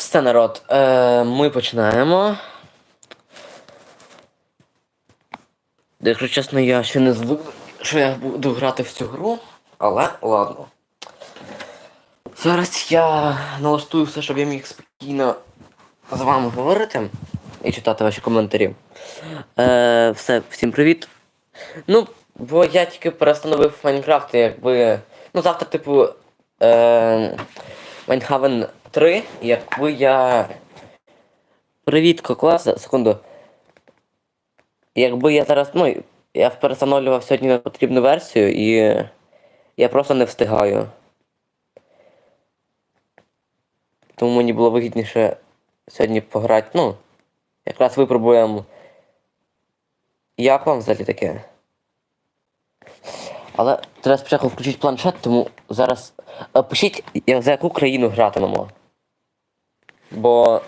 Все, народ, е, ми починаємо. Якщо чесно, я ще не звик, що я буду грати в цю гру, але ладно. Зараз я налаштую все, щоб я міг спокійно з вами говорити і читати ваші коментарі. Е, все, всім привіт. Ну, бо я тільки перестановив Майнкрафт, якби. Ну, завтра, типу. Е, Майнхавен 3, якби я. Привіт, клас, секунду. Якби я зараз. Ну, я перестановлював сьогодні на потрібну версію і я просто не встигаю. Тому мені було вигідніше сьогодні пограти. Ну, якраз випробуємо. Як вам взагалі таке? Але треба спочатку включити планшет, тому зараз. е, Пишіть, за яку країну гратимемо. Бо.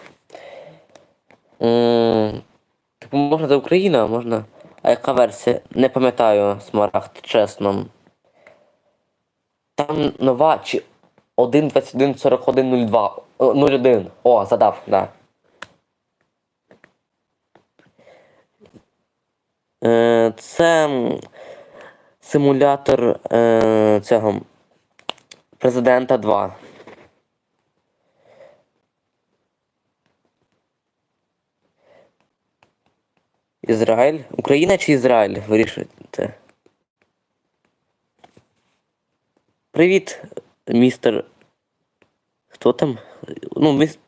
Типу, можна за Україну, а можна. А яка версія? Не пам'ятаю, Смарагд, чесно. Там нова чи 1.21.41.02. О, 01. О, задав, да. Е, Це симулятор е, цього президента 2. Ізраїль? Україна чи Ізраїль? Вирішуйте. Привіт, містер. Хто там? Ну, міс...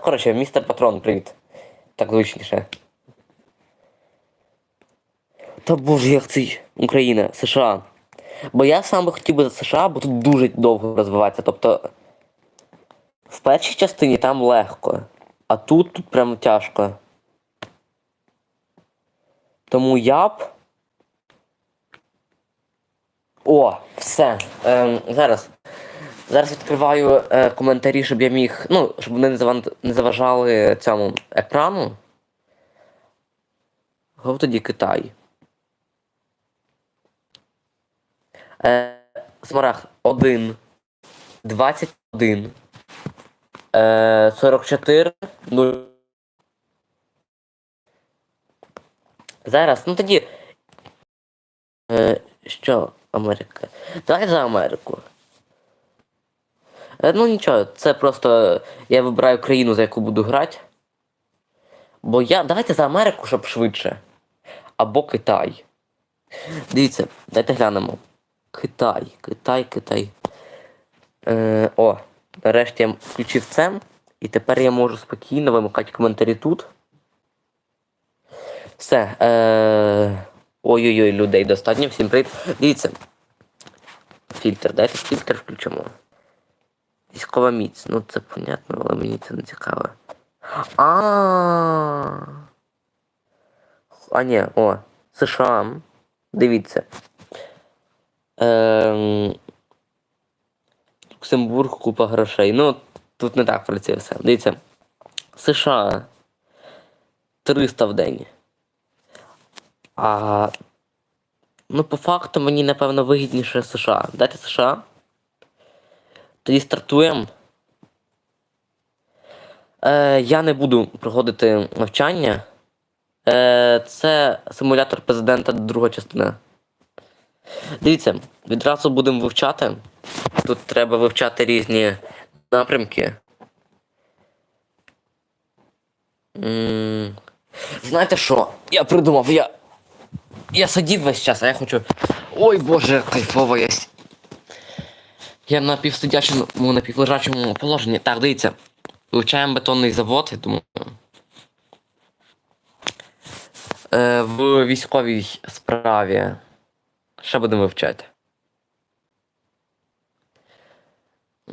Коротше, містер Патрон, привіт. Так звичніше. Та боже, як цей Україна, США. Бо я сам би хотів би за США, бо тут дуже довго розвивається. Тобто. В першій частині там легко, а тут тут прямо тяжко. Тому я б. О, все. Ем, зараз. Зараз відкриваю е, коментарі, щоб я міг. Ну, щоб вони не, заван- не заважали цьому екрану. Гов тоді Китай. Е, Смарагд 1. 21. Е, 44. 0. Зараз, ну тоді. Е, що, Америка? Давай за Америку. Е, ну нічого, це просто я вибираю країну, за яку буду грати. Бо я. Давайте за Америку, щоб швидше. Або Китай. Дивіться, дайте глянемо. Китай, Китай, Китай. Е, о, нарешті я включив це. І тепер я можу спокійно вимикати коментарі тут. Все. Е... Ой-ой-ой, людей достатньо. Всім привіт. Дивіться. Фільтр, дайте фільтр включимо. Військова міць. Ну це понятно, але мені це не цікаво. А. А ні, о, США. Дивіться. Ем... Люксембург, купа грошей. Ну, тут не так працює все. Дивіться. США. 300 в день. А. Ну, по факту мені, напевно, вигідніше США. Дайте США. Тоді стартуємо. Е, я не буду проходити навчання. Е, це симулятор президента друга частина. Дивіться, відразу будемо вивчати. Тут треба вивчати різні напрямки. М, Знаєте що? Я придумав, я. Я сидів весь час, а я хочу. Ой боже, кайфово є. Я на півсидячому, напівлежачому положенні. Так, дивіться. Вивчаємо бетонний завод, я думаю. Е, в військовій справі. Що будемо вивчати?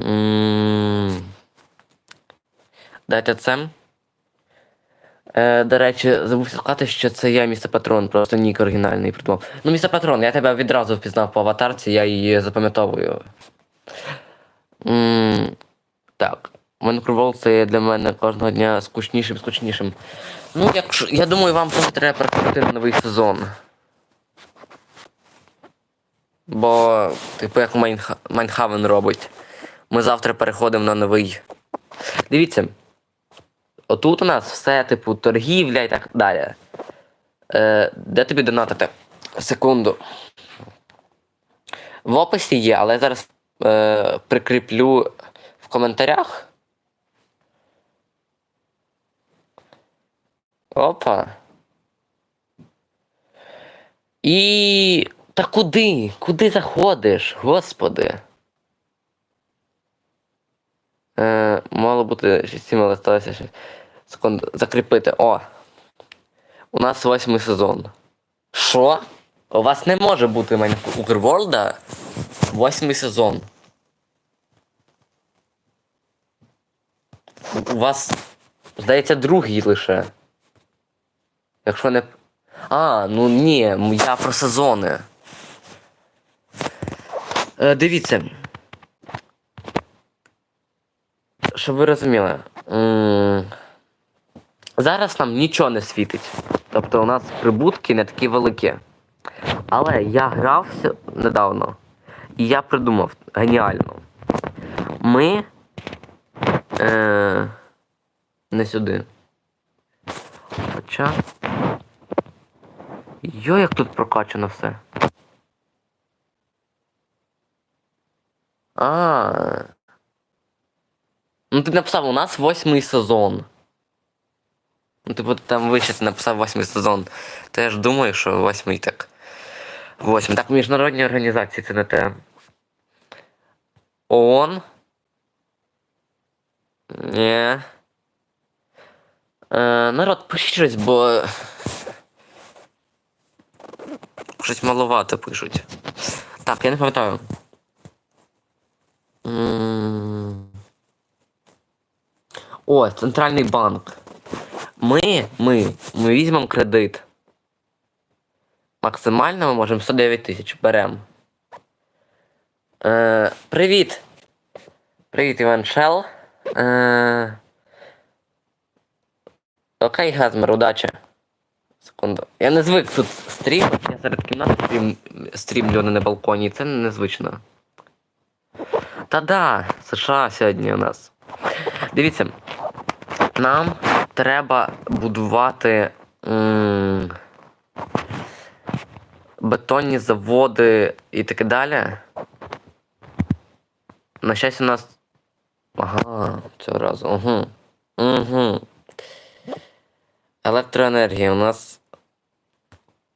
М, Дайте це. Е, до речі, забув сказати, що це я містер Патрон, просто нік оригінальний придумав. Ну, містер Патрон, я тебе відразу впізнав по аватарці, я її запам'ятовую. М, так. Манкрувол це для мене кожного дня скучнішим, скучнішим. Ну, якщо. Я думаю, вам просто треба переходити на новий сезон. Бо, типу, як Майнхавен робить. Ми завтра переходимо на новий. Дивіться, отут у нас все, типу, торгівля і так далі. Е, де тобі донатити? Секунду. В описі є, але я зараз е, прикріплю в коментарях. Опа. І. Та куди? Куди заходиш, господи? Е, мало бути 6 але сталося ще. Секунду. Закріпити. О! У нас восьмий сезон. Що? У вас не може бути Майнкрафт Укрворлда восьмий сезон. У вас, здається, другий лише. Якщо не. А, ну ні, я про сезони. Е, дивіться. Щоб ви розуміли. Зараз нам нічого не світить. Тобто у нас прибутки не такі великі. Але я грався недавно. І я придумав геніально. Ми. Е, не сюди. Хоча. Йо, як тут прокачано все. А. Ну ти написав, у нас восьмий сезон. Ну, типу, там вище ти написав восьмий сезон. То я ж думаю, що восьмий так. Восьмий. Так, міжнародні організації це не те. ООН. Ні. Е, народ, пишіть щось, бо. Щось маловато пишуть. Так, я не пам'ятаю. О, центральний банк. Ми, ми, ми візьмемо кредит. Максимально ми можемо 109 тисяч. Беремо. Е, привіт. Привіт, Іван Шел. Е, окей, Газмер, удачі. Секунду. Я не звик тут стрімати, я серед кімнат стрім, стрімлю, на балконі, це незвично. Та да, США сьогодні у нас. Дивіться, нам треба будувати бетонні заводи і таке далі. На щастя, у нас. Ага, цього разу. Угу. Угу. Електроенергія. У нас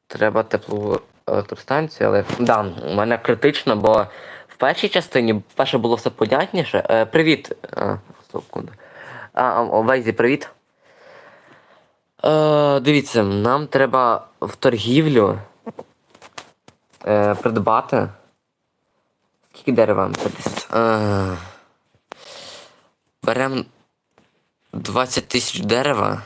треба теплову електростанцію, але. Да, у мене критично, бо в першій частині перше було все понятніше. Е, привіт. А, секунду. А, Вейзі, привіт. Е, дивіться, нам треба в торгівлю е, придбати. Скільки дерева? 50. Е, беремо 20 тисяч дерева.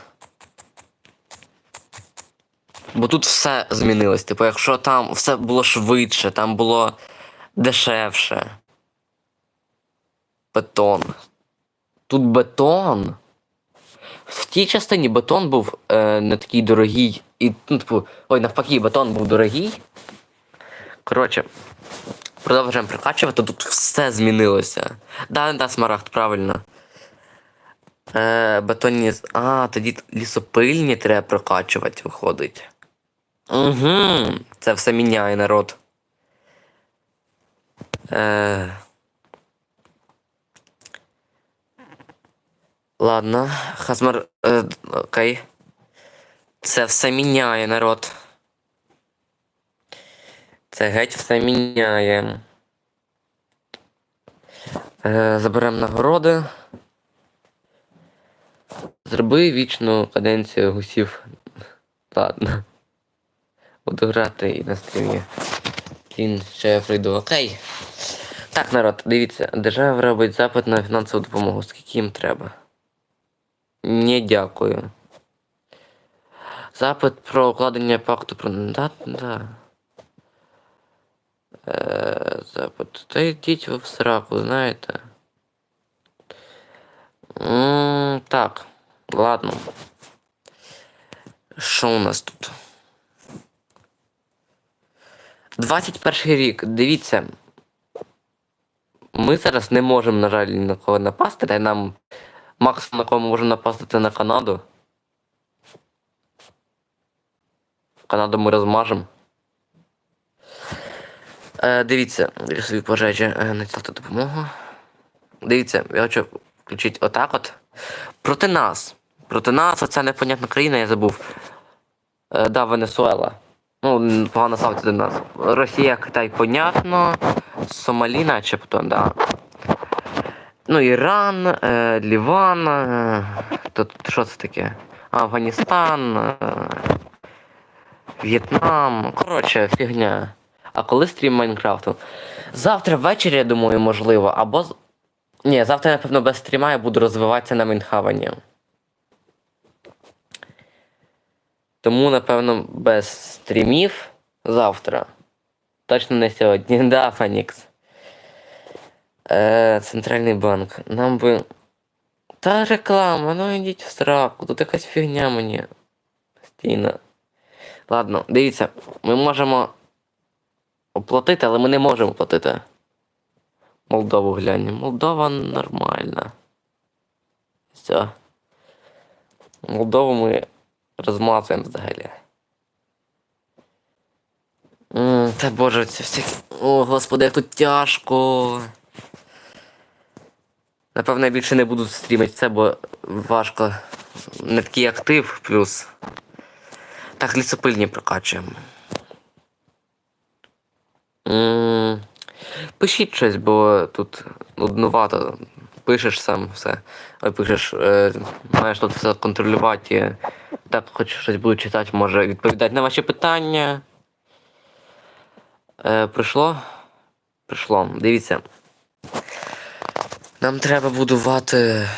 Бо тут все змінилось. Типу, якщо там все було швидше, там було дешевше. Бетон. Тут бетон. В тій частині бетон був е, не такий дорогий. І, ну, типу, ой, навпаки, бетон був дорогий. Коротше, продовжуємо прикачувати, тут все змінилося. Да, да, смарагд, правильно. Е, бетонні. А, тоді лісопильні треба прокачувати, виходить. Угу. Це все міняє народ. Е... Ладно, Хазмар. Е, окей. Це все міняє народ. Це геть все міняє. Е, заберемо нагороди. Зроби вічну каденцію гусів. Ладно. Буду грати і на стрімі. Кін, ще я прийду. Окей. Так, народ, дивіться, держава робить запит на фінансову допомогу. Скільки їм треба? Ні, дякую. Запит про укладення пакту про. Да, да. Е, запит. Та йдіть ви в сраку, знаєте. М, так, ладно. Що у нас тут? 21 рік, дивіться. Ми зараз не можемо, на жаль, на кого напасти, нам Максимум, на кого ми можемо напасти, це на Канаду. Канаду ми розмажемо. Е, дивіться, лісові пожежі е, надіслати допомогу. Дивіться, я хочу включити отак от. Проти нас. Проти нас, оця непонятна країна, я забув. Е, да, Венесуела. Ну, погано ставити до нас. Росія, Китай, понятно. Сомалі, начебто, да. Ну, Іран, е, Ліван. Е, тут що це таке? Афганістан. Е, В'єтнам. Коротше, фігня. А коли стрім Майнкрафту? Завтра ввечері, я думаю, можливо, або. Ні, завтра, напевно, без стріма я буду розвиватися на Майнхавані. Тому, напевно, без стрімів завтра. Точно не сьогодні. Да, Фенікс. Е, Центральний банк. Нам би. Та реклама, ну йдіть в сраку, тут якась фігня мені. Постійно. Ладно, дивіться, ми можемо оплатити, але ми не можемо оплатити. Молдову глянь. Молдова нормальна. Все. Молдову ми розмазуємо взагалі. Та боже, це всякі. О, господи, як тут тяжко. Напевно, я більше не буду стрімити це, бо важко. Не такий актив плюс. Так, лісопильні прокачуємо. Пишіть щось, бо тут нуднувато. Пишеш сам все. Ой, пишеш, е, маєш тут все контролювати. і Так, хоч щось буду читати, може відповідати на ваші питання. Е, прийшло? Прийшло. Дивіться. Нам треба будувати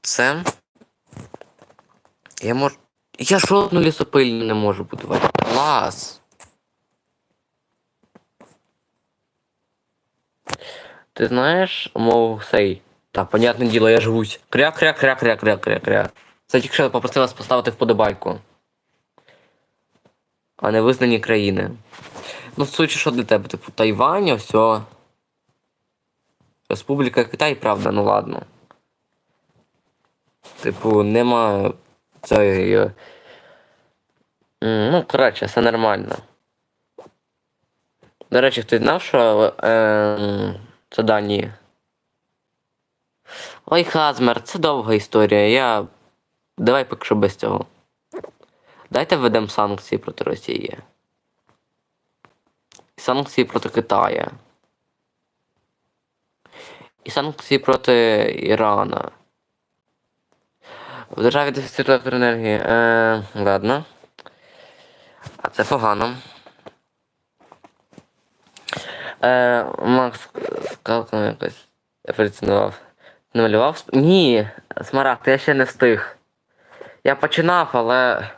це. Я можу. Я жодну лісопильню не можу будувати. Клас. Ти знаєш мову сей? Так, понятне діло, я жгусь. Кря, кря, кря, кря, кря, кря, кря. Це тільки що попросив вас поставити вподобайку. А не визнані країни. Ну, в суті, що для тебе? Типу, Тайвань, все. Республіка Китай, правда, ну ладно. Типу, нема цієї. Ну, коротше, все нормально. До речі, ти знав, що е, це Данії? Ой, Хазмер, це довга історія. Я. Давай поки що без цього. Дайте введемо санкції проти Росії. Санкції проти Китаю. І санкції проти Ірана. В державі дефіцит електроенергії. Е, ладно. А це погано. Е, Макс скалком якось еволюціонував. Намалював? Ні, Смарагд, я ще не встиг. Я починав, але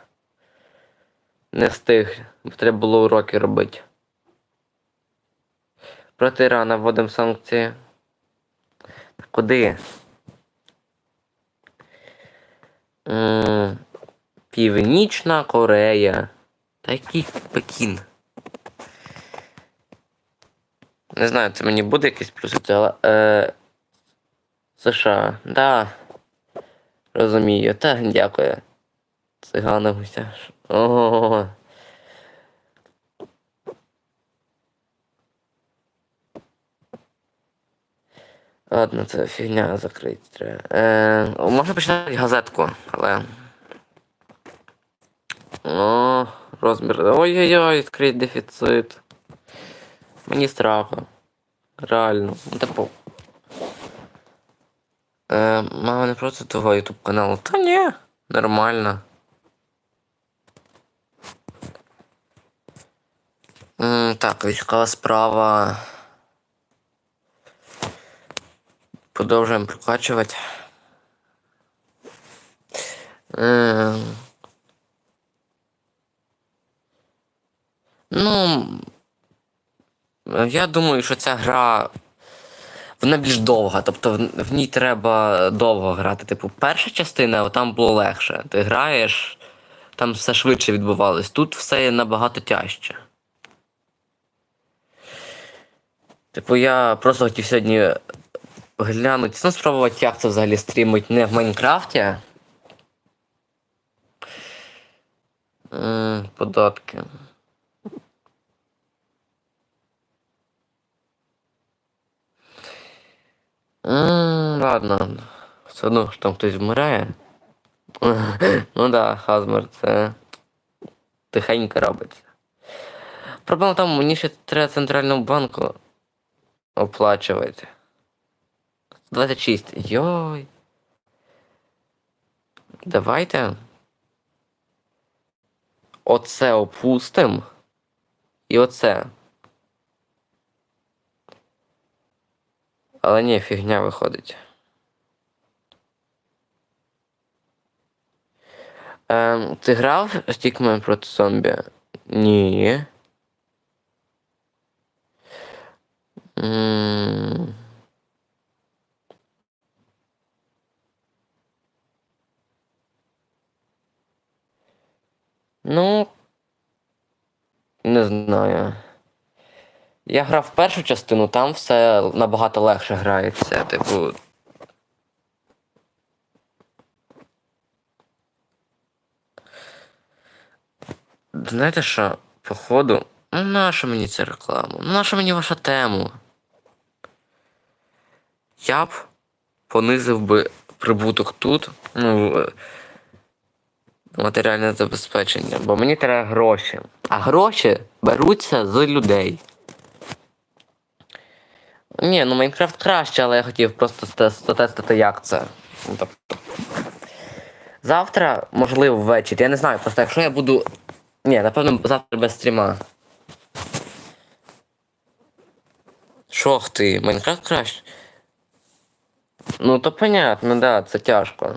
не встиг. Треба було уроки робити. Проти Ірана вводимо санкції. Куди? Північна Корея. Та який Пекін? Не знаю, це мені буде якийсь плюс, але. Е, США, да. Розумію. Та дякую. Цигана гусяш. Ого. Ладно, це фігня закрити треба. Е, можна почитати газетку, але. О, розмір. Ой-ой-ой, відкрить дефіцит. Мені страшно. Реально. Ну, Типу. Е, мама не проти того ютуб каналу. Та ні, нормально. М, так, військова справа. Продовжуємо прокачувати. Е, ну. Я думаю, що ця гра. Вона більш довга, тобто в ній треба довго грати. Типу, перша частина там було легше. Ти граєш, там все швидше відбувалось. Тут все набагато тяжче. Типу, я просто хотів сьогодні глянути, ну спробувати, як це взагалі стрімить не в Майнкрафті. Податки. Ладно. Все одно що там хтось вмирає. Ну да, Хазмер, це тихенько робиться. Проблема тому, мені ще треба центральному банку оплачувати. 26. Йой. Давайте. Оце опустим. І оце. Але ні, фігня виходить. Ем, ти грав Стікмен проти зомбі? Ні. М. Ну. Не знаю. Я грав першу частину, там все набагато легше грається. Типу. Знаєте що, походу, ну наша мені ця реклама? Ну наша мені ваша тема? Я б понизив би прибуток тут, ну, матеріальне забезпечення, бо мені треба гроші. А гроші беруться з людей. Ні, ну Майнкрафт краще, але я хотів просто затестити, як це. Ну, тобто. Завтра, можливо, ввечері. Я не знаю, просто якщо я буду. Ні, напевно, завтра без стріма. Ж ти, Майнкрафт краще? Ну то понятно, да, це тяжко.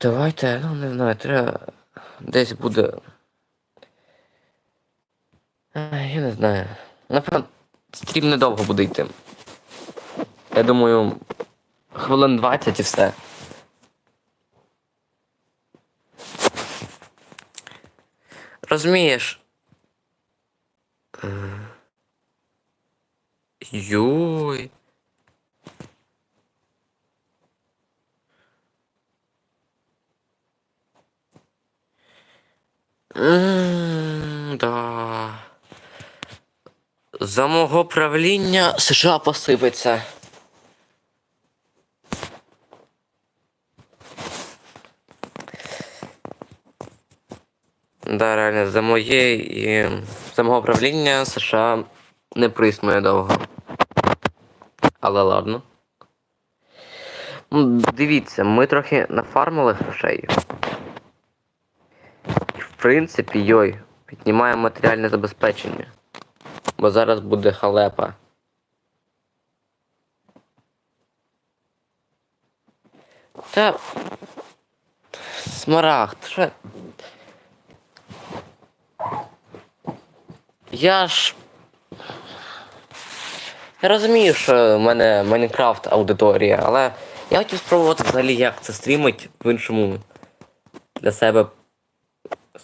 Давайте, ну не знаю, треба. Десь буде. Я не знаю. Напевно, стрім недовго буде йти. Я думаю, хвилин 20 і все. Розумієш? Е, Йой. М, Да. За мого правління США посипеться. Да, реально, за моє і за мого правління США не приснує довго. Але ладно. Дивіться, ми трохи нафармили грошей. В принципі, йой, піднімаємо матеріальне забезпечення. Бо зараз буде халепа. Та. Смарагд, що. Я ж. Я розумію, що в мене Майнкрафт аудиторія, але я хотів спробувати взагалі, як це стрімить в іншому для себе,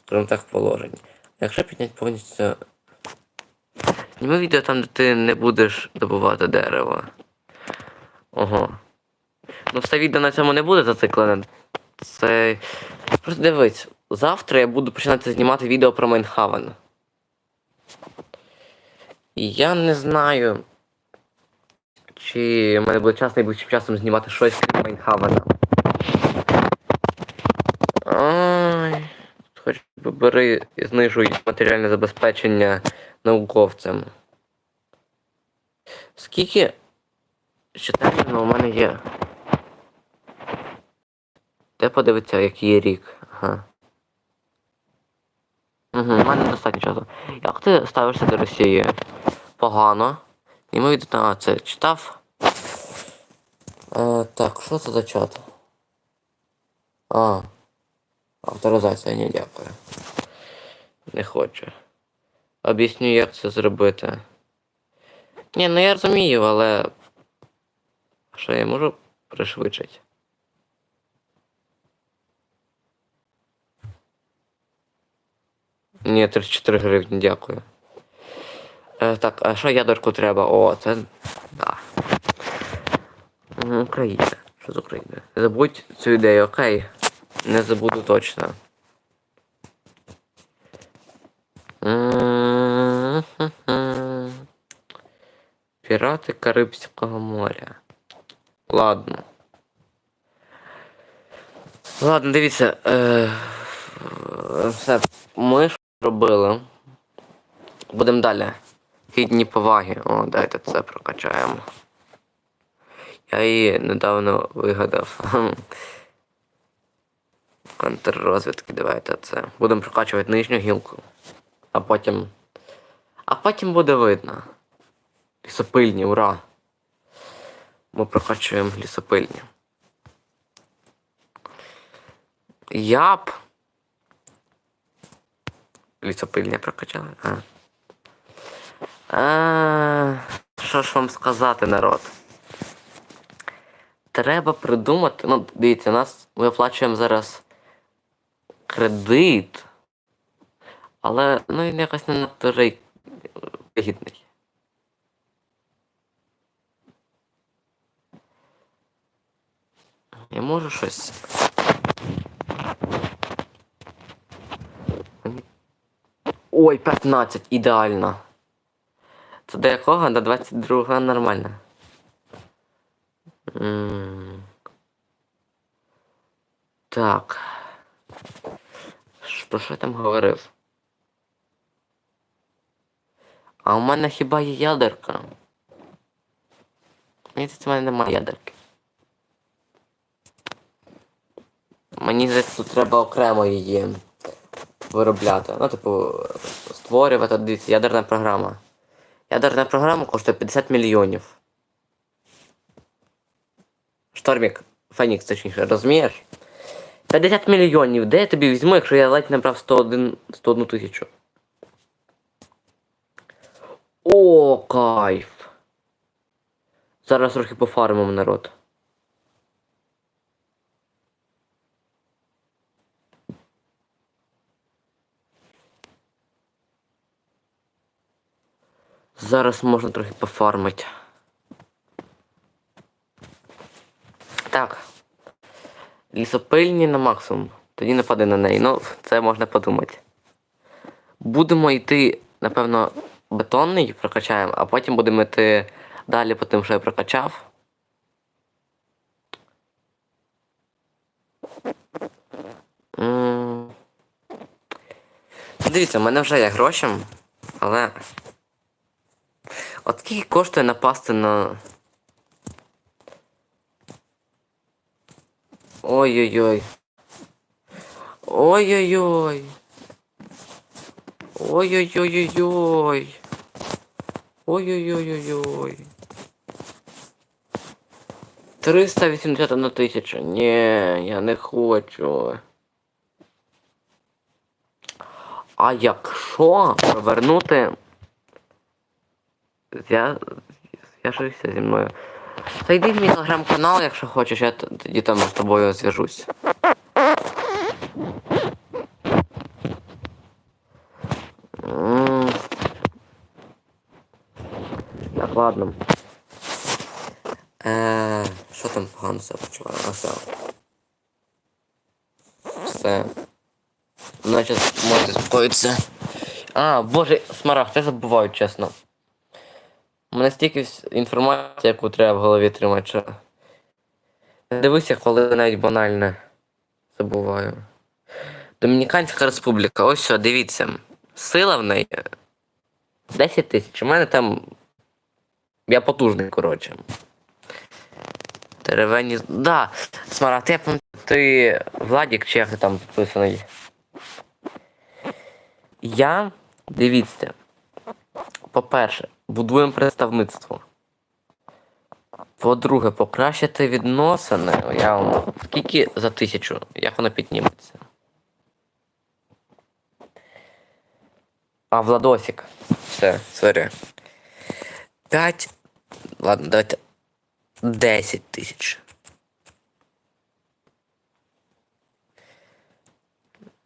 скажімо так, положенні. Якщо підняти повністю. Зніми відео там, де ти не будеш добувати дерево. Ого. Ну, все відео на цьому не буде зациклене. Це. Просто дивись, завтра я буду починати знімати відео про Майнхавен. Я не знаю, чи в мене буде час найближчим часом знімати щось крім Майнхавена. Ой, хоч би бери і знижуй матеріальне забезпечення науковцям. Скільки читання у мене є? Де подивитися, який є рік? Ага. Угу, у мене достатньо часу. Як ти ставишся до Росії? Погано. І ми від... А, це читав. А, так, що це за чат? А. Авторизація, ні, дякую. Не хочу. Об'ясню, як це зробити. Ні, ну я розумію, але. Що я можу пришвидшити? Ні, 34 гривні, дякую. Е, так, а що ядерку треба? О, це. Да. Україна. Що з України? Забудь цю ідею, окей. Не забуду точно. Пірати Карибського моря. Ладно. Ладно, дивіться. Е, все, ми ж робили. Будемо далі. Гідні поваги. О, дайте це прокачаємо. Я її недавно вигадав. Контррозвідки, давайте це. Будемо прокачувати нижню гілку. А потім. А потім буде видно. Лісопильні, ура! Ми прокачуємо лісопильні. Яп. Лісопильня прокачали. А. Що ж вам сказати, народ? Треба придумати. Ну, дивіться, нас ми оплачуємо зараз кредит. Але ну він якось не надто рей- вигідний. Я можу щось. Ой, 15, ідеально. Це до якого? До 22 нормально. Так. Про що я там говорив? А у мене хіба є ядерка? Мені здається, в мене немає ядерки. Мені тут треба окремо її виробляти. Ну, типу, створювати, дивіться, ядерна програма. Ядерна програма коштує 50 мільйонів. Штормік, Фенікс, точніше, розумієш? 50 мільйонів, де я тобі візьму, якщо я ледь набрав 101, 101 тисячу? О, кайф! Зараз трохи пофармимо народ. Зараз можна трохи пофармити. Так. Лісопильні на максимум. Тоді напади на неї. Ну, це можна подумати. Будемо йти, напевно, бетонний прокачаємо, а потім будемо йти далі по тим, що я прокачав. Дивіться, в мене вже є гроші, але. От скільки коштує напасти на. Ой-ой-ой. Ой-ой-ой. Ой-ой-ой-ой-ой. Ой-ой-ой-ой-ой. 381 тисяча. Ні, я не хочу. А якщо повернути. Я. Зв'яжуся зі мною. Зайди в мій телеграм-канал, якщо хочеш, я тоді там з тобою зв'яжусь. Так, ладно. Е, що там погано все почуваю? Все. Все. Значить, можете заспокоїтися. А, боже, смарагд, я забуваю, чесно. У мене стільки інформації, яку треба в голові тримати, що. Дивися, коли навіть банальне забуваю. Домініканська республіка, ось все, дивіться. Сила в неї 10 тисяч. У мене там. Я потужний, коротше. Деревені. Да, я пам'ятаю, ти Владік чи як ти там підписаний. Я, дивіться, по-перше, будуємо представництво. По-друге, покращити відносини. Я вам скільки за тисячу, як воно підніметься. А, Владосик. Все, сорі. 5. Ладно, давайте. 10 тисяч.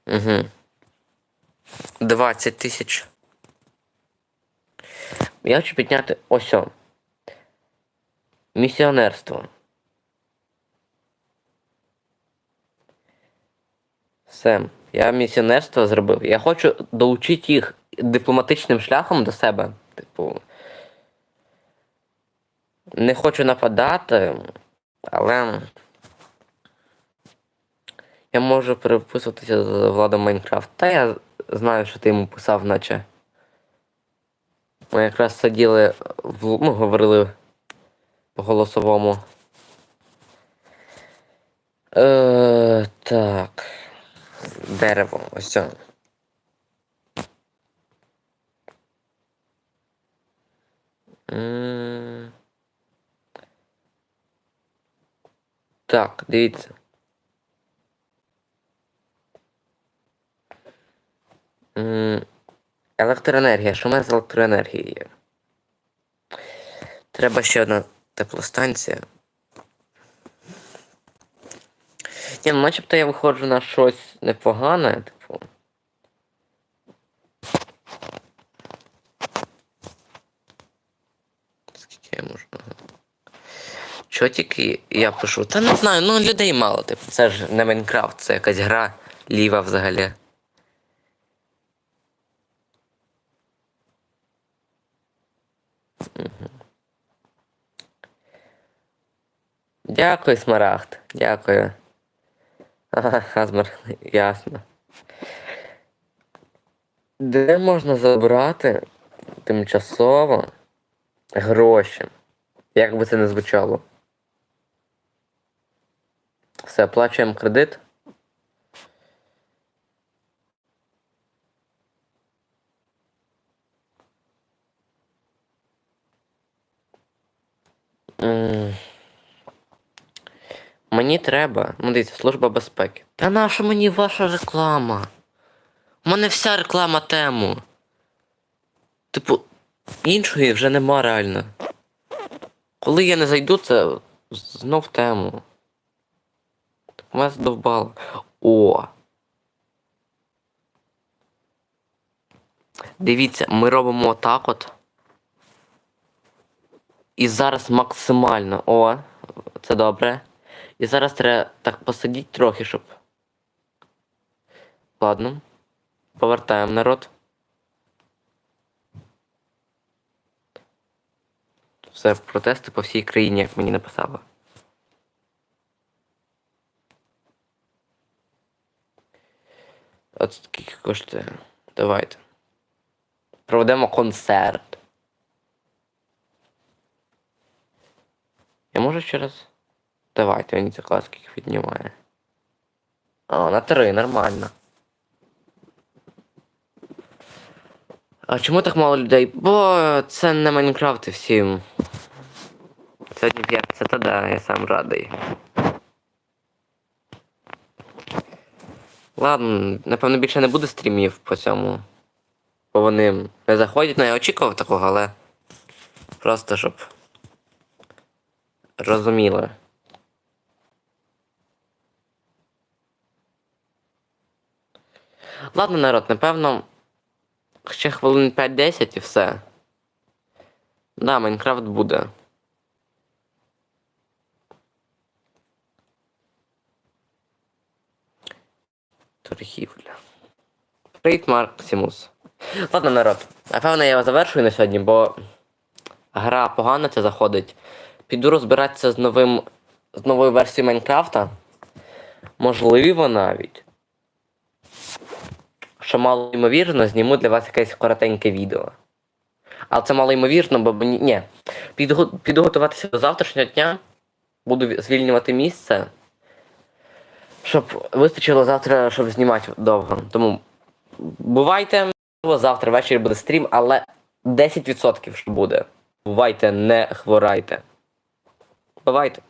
Угу. 20 тисяч. Я хочу підняти ось. о. Місіонерство. Все, я місіонерство зробив. Я хочу долучити їх дипломатичним шляхом до себе. Типу. Не хочу нападати, але. Я можу переписуватися з Владом Майнкрафт. Та я знаю, що ти йому писав, наче. Ми якраз сиділи в, ну, говорили по голосовому. Е, так. Дерево, ось це. Так, дивіться. М, Електроенергія. Що в мене з електроенергією? Треба ще одна теплостанція. Ні, ну начебто я виходжу на щось непогане, типу. Скільки я можу? Що тільки я пишу? Та не знаю, ну людей мало, типу. Це ж не Майнкрафт, це якась гра ліва взагалі. Дякую, Смарагд. Дякую. Ага, ясно. Де можна забрати тимчасово гроші? Як би це не звучало? Все, оплачуємо кредит. Мені треба. Ну, дивіться, служба безпеки. Та наша мені ваша реклама? У мене вся реклама тему. Типу, іншої вже нема реально. Коли я не зайду, це знов тему. Типу, Мене задовбало. О. Дивіться, ми робимо отак от. І зараз максимально. О, це добре. І зараз треба так посидіти трохи, щоб. Ладно. Повертаємо народ. Все, протести по всій країні, як мені написали. От скільки коштує. Давайте. Проведемо концерт. Я можу ще раз. Давайте, мені це клас скільки піднімає. А, на три, нормально. А чому так мало людей? Бо це не Майнкрафт і всім. Сьогодні п'ятниця, та да, я сам радий. Ладно, напевно, більше не буде стрімів по цьому. Бо вони не заходять, ну я очікував такого, але. Просто щоб. Розуміли. Ладно, народ, напевно. Ще хвилин 5-10 і все. Да, Майнкрафт буде. Торгівля. Привіт, Максимус. Ладно, народ. Напевно, я його завершую на сьогодні, бо гра погано це заходить. Піду розбиратися з новим. з новою версією Майнкрафта. Можливо, навіть. Що мало ймовірно, зніму для вас якесь коротеньке відео. Але це мало ймовірно, бо мені. Ні. Піду, піду готуватися до завтрашнього дня. Буду звільнювати місце. Щоб вистачило завтра, щоб знімати довго. Тому бувайте, завтра ввечері буде стрім, але 10% що буде. Бувайте, не хворайте. Бувайте.